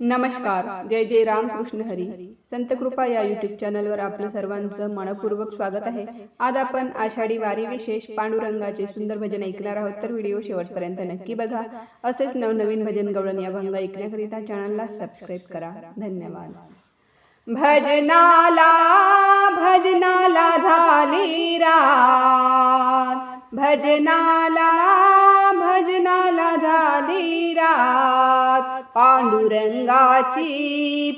नमस्कार. जय जय राम कृष्ण हरी. संत कृपा या युट्यूब चॅनलवर आपलं सर्वांचं मनपूर्वक स्वागत आहे. आज आपण आषाढी वारी विशेष पांडुरंगाचे सुंदर भजन ऐकणार आहोत. तर व्हिडिओ शेवटपर्यंत नक्की बघा. असेच नवनवीन भजन गवळण या भंग ऐकण्याकरिता चॅनलला सबस्क्राईब करा. धन्यवाद. भजनाला भजनाला झाली रात. भजनाला भजनाला झाली रात. पांडुरंगाची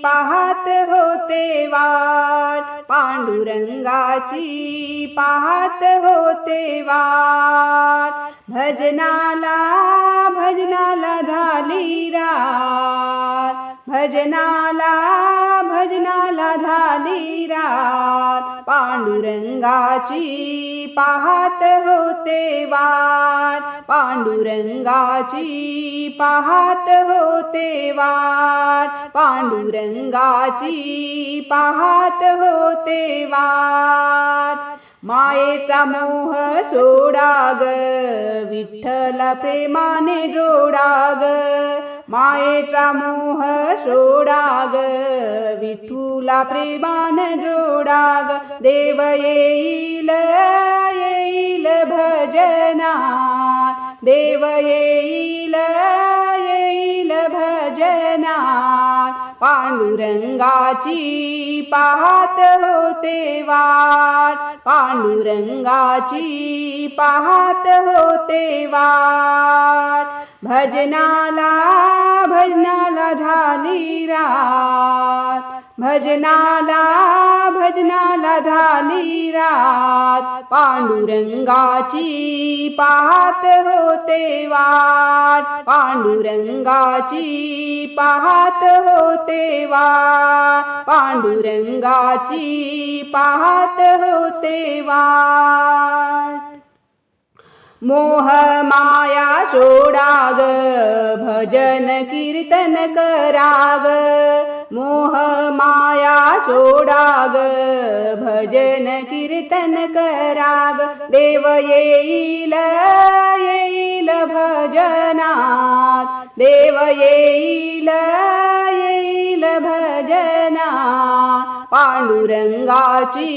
पाहत होते वाट. पांडुरंगाची पाहत होते वाट. भजनाला भजनाला झाली रात. भजनाला भजनाला झाली रात. पांडुरंगाची पाहत होते वाट. पांडुरंगाची पाहत होते वाट. पांडुरंगाची पाहत होते वाट. मायेचा मोह सोडाग विठ्ठला प्रेमाने जोडाग. मायेचा मोह सोडाग विठूला प्रेमाने जोडाग. देव येईल येईल भजना देव येईल पांडुरंगाची पाहत होते वाट. पांडुरंगाची पाहत होते वाट. भजनाला भजनाला झाली रात. भजनाला भजनाला झाली रात. पांडुरंगाची पाहत होते वाट. पांडुरंगाची पाहत होते वाट. पांडुरंगाची पाहत होते वाट. मोह माया सोडाग भजन कीर्तन कराग. मोह माया सोडाग भजन कीर्तन कराग देव येईल येईल भजनात देव येईल येईल भजनात. पांडुरंगाची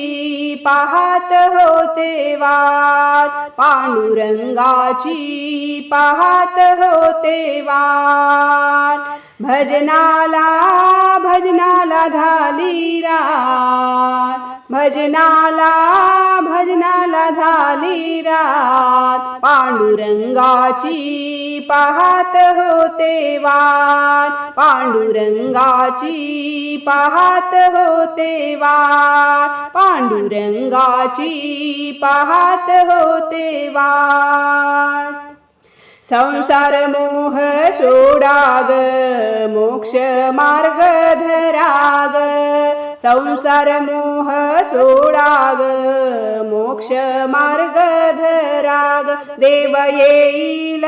पाहत होते वाट. पांडुरंगाची पाहत होते वाट. भजनाला भजनाला झाली रा भजनाला भजनाला झाली रात. पांडुरंगाची पाहत होते वाट. पांडुरंगाची पाहत होते वाट. पांडुरंगाची पाहत होते वाट. संसार मोह सोडाग मोक्ष मार्ग धरा. संसार मोह सोडाग मोक्ष मार्ग धराग देव येईल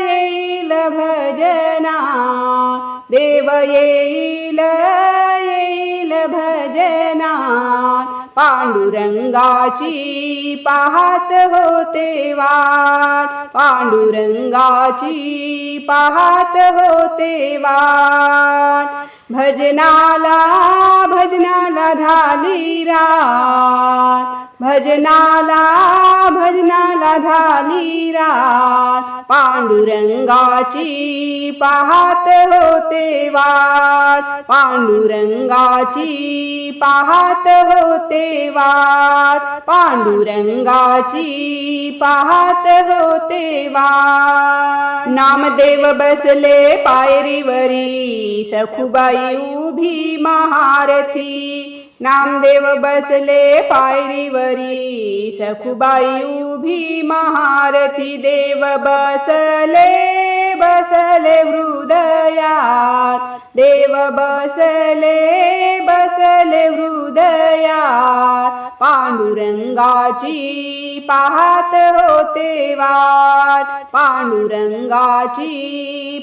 येईल भजना देव येईल येईल भजना पांडुरंगाची पाहत होते वाट. पांडुरंगाची पाहत होते वाट. भजनाला भजनाला झाली रात. भजनाला भजनाला झाली रात. पांडुरंगाची पाहत होते वाट. पांडुरंगाची पाहत होते वाट. पांडुरंगाची पाहत होते वाट. नामदेव बसले पायरीवरी. सखुबाई उभी महारथी. नामदेव बसले पायरीवरी सखुबाई उभी महारथी देव बसले बसले हृदयात. देव बसले बसले हृदयात. पांडुरंगाची पाहत होते वाट पांडुरंगाची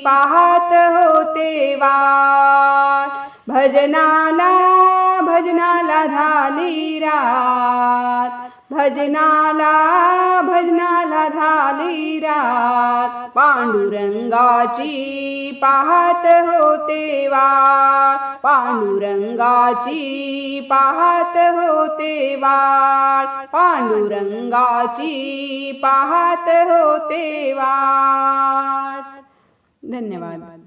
पाहत होते वाट. भजनाला भजनाला झाली रात. भजनाला भजनाला झाली रात. पांडुरंगाची पाहत होते वाट पांडुरंगाची पाहत होते वाट पांडुरंगाची पाहत होते वाट धन्यवाद.